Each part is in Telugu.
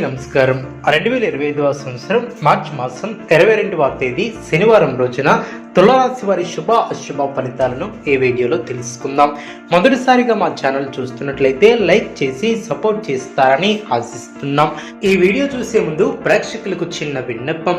నమస్కారం. రెండు వేల ఇరవై ఐదవ సంవత్సరం మార్చి మాసం ఇరవై రెండవ తేదీ శనివారం రోజున తులారాశి వారి శుభ అశుభ ఫలితాలను ఈ వీడియోలో తెలుసుకుందాం. మొదటిసారిగా మా ఛానల్ చూస్తున్నట్లయితే లైక్ చేసి సపోర్ట్ చేస్తారని ఆశిస్తున్నాం. ఈ వీడియో చూసే ముందు ప్రేక్షకులకు చిన్న విన్నపం.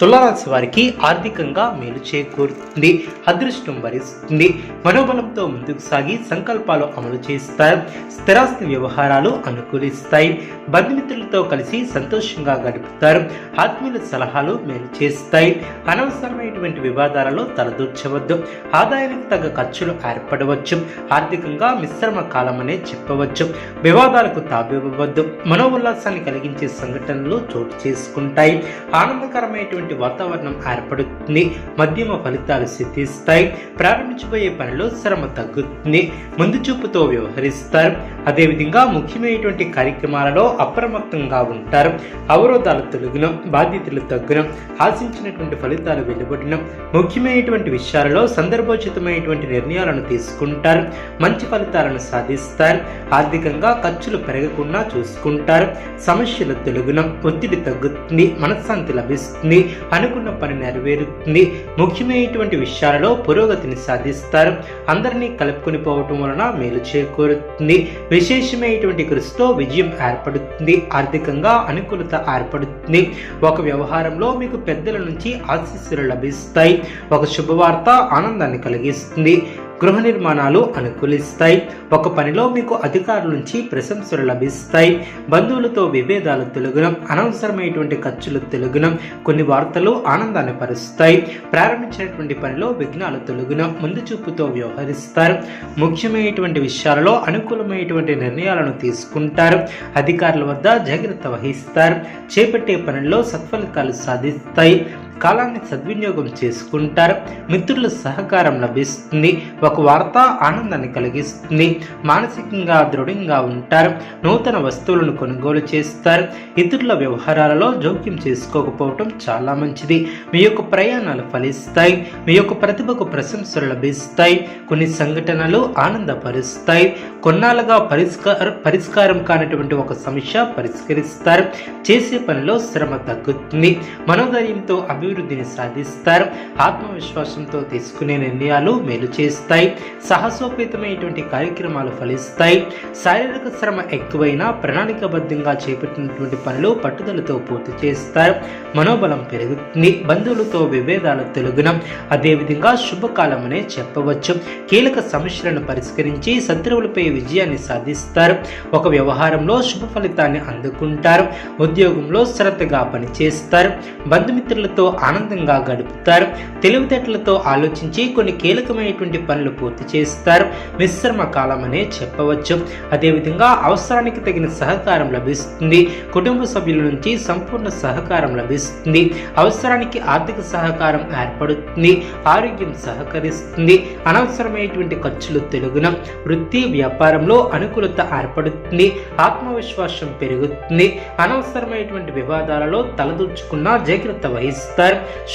తులారాశి వారికి ఆర్థికంగా మేలు చేకూరుతుంది అదృష్టం భరిస్తుంది మనోబలంతో ముందుకు సాగి సంకల్పాలు అమలు చేస్తారు స్థిరాస్తి వ్యవహారాలు అనుకూలిస్తాయి. బంధుమిత్రులతో కలిసి సంతోషంగా గడుపుతారు ఆత్మీయుల సలహాలు మేలు చేస్తాయి. అనవసరమైనటువంటి వివాదాలలో తలదూర్చవద్దు ఆదాయానికి తగ్గ ఖర్చులు ఏర్పడవచ్చు ఆర్థికంగా మిశ్రమ కాలం అనే చెప్పవచ్చు. వివాదాలకు తావివ్వవద్దు మనోల్లాసాన్ని కలిగించే సంఘటనలు చోటు చేసుకుంటాయి. ఆనందకరమైనటువంటి వాతావరణం ఏర్పడుతుంది. మధ్యమ ఫలితాలు సిద్ధిస్తాయి. ప్రారంభించబోయే పనిలో శ్రమ తగ్గుతుంది. ముందు చూపుతో వ్యవహరిస్తారు. అదేవిధంగా ముఖ్యమైనటువంటి కార్యక్రమాలలో అప్రమత్తంగా ఉంటారు. అవరోధాలు తొలగినం బాధ్యతలు తగ్గునం ఆశించినటువంటి ఫలితాలు వెలువడినం ముఖ్యమైనటువంటి విషయాలలో సందర్భోచితమైనటువంటి నిర్ణయాలను తీసుకుంటారు. మంచి ఫలితాలను సాధిస్తారు. ఆర్థికంగా ఖర్చులు పెరగకుండా చూసుకుంటారు. సమస్యలు తొలగినం ఒత్తిడి తగ్గుతుంది. మనశ్శాంతి లభిస్తుంది. అనుకున్న పని నెరవేరుతుంది. ముఖ్యమైనటువంటి విషయాలలో పురోగతిని సాధిస్తారు. అందరినీ కలుపుకొని పోవటం వలన మేలు చేకూరుతుంది. విశేషమైనటువంటి కృషితో విజయం ఏర్పడుతుంది. ఆర్థికంగా అనుకూలత ఏర్పడుతుంది. ఒక వ్యవహారంలో మీకు పెద్దల నుంచి ఆశీస్సులు లభిస్తాయి. ఒక శుభవార్త ఆనందాన్ని కలిగిస్తుంది. గృహ నిర్మాణాలు అనుకూలిస్తాయి. ఒక పనిలో మీకు అధికారుల నుంచి ప్రశంసలు లభిస్తాయి. బంధువులతో విభేదాలు తొలగడం అనవసరమైనటువంటి ఖర్చులు తొలగడం కొన్ని వార్తలు ఆనందాన్ని పరుస్తాయి. ప్రారంభించినటువంటి పనిలో విఘ్నాలు తొలగడం ముందు చూపుతో వ్యవహరిస్తారు. ముఖ్యమైనటువంటి విషయాలలో అనుకూలమైనటువంటి నిర్ణయాలను తీసుకుంటారు. అధికారుల వద్ద జాగ్రత్త వహిస్తారు. చేపట్టే పనుల్లో సత్ఫలితాలు సాధిస్తాయి. కాలాన్ని సద్వినియోగం చేసుకుంటారు. మిత్రుల సహకారం లభిస్తుంది. ఒక వార్త ఆనందాన్ని కలిగిస్తుంది. మానసికంగా దృఢంగా ఉంటారు. నూతన వస్తువులను కొనుగోలు చేస్తారు. ఇతరుల వ్యవహారాలలో జోక్యం చేసుకోకపోవటం చాలా మంచిది. మీ యొక్క ప్రయాణాలు ఫలిస్తాయి. మీ యొక్క ప్రతిభకు ప్రశంసలు లభిస్తాయి. కొన్ని సంఘటనలు ఆనందపరుస్తాయి. కొన్నాళ్ళుగా పరిష్కార పరిష్కారం కానటువంటి ఒక సమస్య పరిష్కరిస్తారు. చేసే పనిలో శ్రమ తగ్గుతుంది. మనోధైర్యంతో అభివృద్ధిని సాధిస్తారు. ఆత్మవిశ్వాసంతో తీసుకునే నిర్ణయాలు మేలు చేస్తాయి. సాహసోపేతమైనటువంటి కార్యక్రమాలు ఫలిస్తాయి. శారీరక శ్రమ ఎక్కువైనా ప్రణాళికబద్ధంగా చేపట్టినటువంటి పనులు పట్టుదలతో పూర్తి చేస్తారు. మనోబలం పెరుగుతుంది. బంధువులతో విభేదాలు తొలగున అదేవిధంగా శుభకాలం అనే చెప్పవచ్చు. కీలక సమస్యలను పరిష్కరించి శత్రువులపై విజయాన్ని సాధిస్తారు. ఒక వ్యవహారంలో శుభ ఫలితాన్ని అందుకుంటారు. ఉద్యోగంలో శ్రద్ధగా పనిచేస్తారు. బంధుమిత్రులతో ఆనందంగా గడుపుతారు. తెలివితేటలతో ఆలోచించి కొన్ని కీలకమైనటువంటి పనులు పూర్తి చేస్తారు. మిశ్రమ కాలం అనే చెప్పవచ్చు. అదేవిధంగా అవసరానికి తగిన సహకారం లభిస్తుంది. కుటుంబ సభ్యుల నుంచి సంపూర్ణ సహకారం లభిస్తుంది. అవసరానికి ఆర్థిక సహకారం ఏర్పడుతుంది. ఆరోగ్యం సహకరిస్తుంది. అనవసరమైనటువంటి ఖర్చులు తెలుగున వృత్తి వ్యాపారంలో అనుకూలత ఏర్పడుతుంది. ఆత్మవిశ్వాసం పెరుగుతుంది. అనవసరమైనటువంటి వివాదాలలో తలదూర్చుకున్న జాగ్రత్త వహిస్తారు.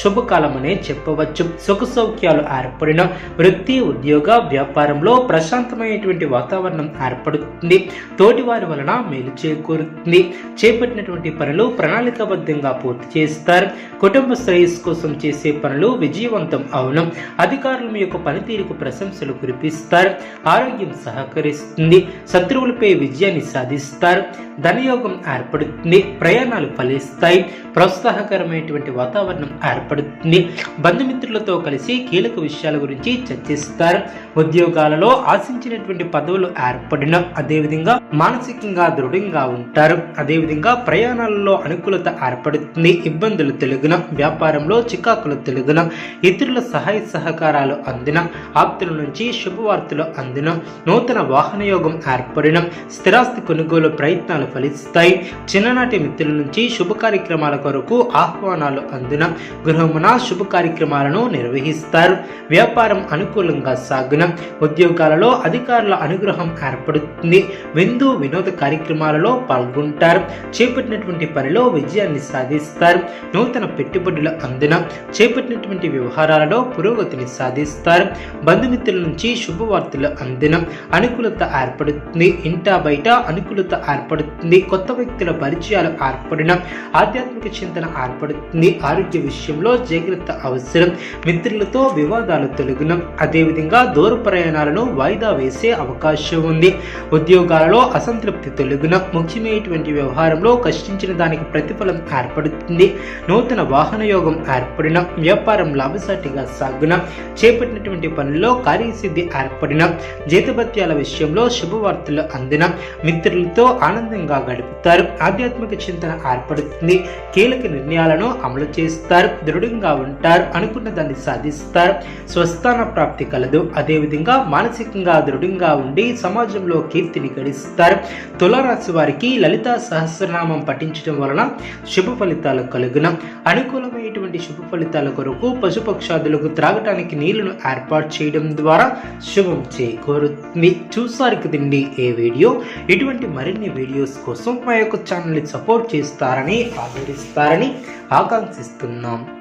శుభకాలం అనే చెప్పవచ్చు. సుఖ సౌఖ్యాలు ఏర్పడిన వృత్తి ఉద్యోగ వ్యాపారంలో ప్రశాంతమైనటువంటి వాతావరణం ఏర్పడుతుంది. తోటివారి వలన మేలు చేకూరుతుంది. చేపట్టినటువంటి పనులు ప్రణాళికాబద్ధంగా పూర్తి చేస్తారు. కుటుంబ శ్రేయస్ కోసం చేసే పనులు విజయవంతం అవును. అధికారులు మీ యొక్క పనితీరుకు ప్రశంసలు కురిపిస్తారు. ఆరోగ్యం సహకరిస్తుంది. శత్రువులపై విజయాన్ని సాధిస్తారు. ధనయోగం ఏర్పడుతుంది. ప్రయాణాలు ఫలిస్తాయి. ప్రోత్సాహకరమైనటువంటి వాతావరణం ఏర్పడుతుంది. బంధుమిత్రులతో కలిసి కీలక విషయాల గురించి చర్చిస్తారు. ఉద్యోగాలలో ఆశించినటువంటి పదవులు ఏర్పడిన అదేవిధంగా మానసికంగా దృఢంగా ఉంటారు. అదేవిధంగా ప్రయాణాలలో అనుకూలత ఏర్పడుతుంది. ఇబ్బందులు తెలుగున వ్యాపారంలో చికాకులు తెలుగున ఇతరుల సహాయ సహకారాలు అందిన ఆప్తుల నుంచి శుభవార్తలు అందిన నూతన వాహన యోగం ఏర్పడిన స్థిరాస్తి కొనుగోలు ప్రయత్నాలు ఫలిస్తాయి. చిన్ననాటి మిత్రుల నుంచి శుభ కార్యక్రమాల కొరకు ఆహ్వానాలు అందిన గృహమున శుభ కార్యక్రమాలను నిర్వహిస్తారు. వ్యాపారం అనుకూలంగా సాగున. ఉద్యోగాలలో అధికారుల అనుగ్రహం ఏర్పడుతుంది. విందు వినోద కార్యక్రమాలలో పాల్గొంటారు. చేపట్టినటువంటి పనిలో విజయాన్ని సాధిస్తారు. నూతన పెట్టుబడుల అందున చేపట్టినటువంటి వ్యవహారాలలో పురోగతిని సాధిస్తారు. బంధుమిత్రుల నుంచి శుభవార్తలు అందిన అనుకూలత ఏర్పడుతుంది. ఇంటా బయట అనుకూలత ఏర్పడుతుంది. కొత్త వ్యక్తుల పరిచయాలు ఏర్పడిన ఆధ్యాత్మిక చింతన ఏర్పడుతుంది. ఆరోగ్య విషయంలో జాగ్రత్త అవసరం. మిత్రులతో వివాదాలు తొలగినం. అదేవిధంగా దూర ప్రయాణాలను వాయిదా వేసే అవకాశం ఉంది. ఉద్యోగాలలో అసంతృప్తి తొలగిన. ముఖ్యమైనటువంటి వ్యవహారంలో కష్టించిన దానికి ప్రతిఫలం ఏర్పడుతుంది. నూతన వాహన యోగం ఏర్పడిన. వ్యాపారం లాభసాటిగా సాగున. చేపట్టినటువంటి పనుల్లో కార్యసిద్ధి ఏర్పడిన. జీతభత్యాల విషయంలో శుభవార్తలు అందిన. మిత్రులతో ఆనందంగా గడుపుతారు. ఆధ్యాత్మిక చింతన ఏర్పడుతుంది. కీలక నిర్ణయాలను అమలు చేస్తారు. దృఢంగా ఉంటారు అనుకున్న దాన్ని సాధిస్తారు. స్వస్థాన ప్రాప్తి కలదు. అదేవిధంగా మానసికంగా దృఢంగా ఉండి సమాజంలో కీర్తిని గడిస్తారు. తులారాశి వారికి లలిత సహస్రనామం పఠించడం వలన శుభ ఫలితాలు కలుగున. అనుకూలమైనటువంటి శుభ ఫలితాల కొరకు పశుపక్షాదులకు త్రాగటానికి నీళ్ళను ఏర్పాటు చేయడం ద్వారా శుభం చేకూరుతుంది. చూసారు కదండి ఏ వీడియో? ఇటువంటి మరిన్ని వీడియోస్ కోసం మా యొక్క ఛానల్ని సపోర్ట్ చేస్తారని ఆదరిస్తారని ఆకాంక్షిస్తున్నాం.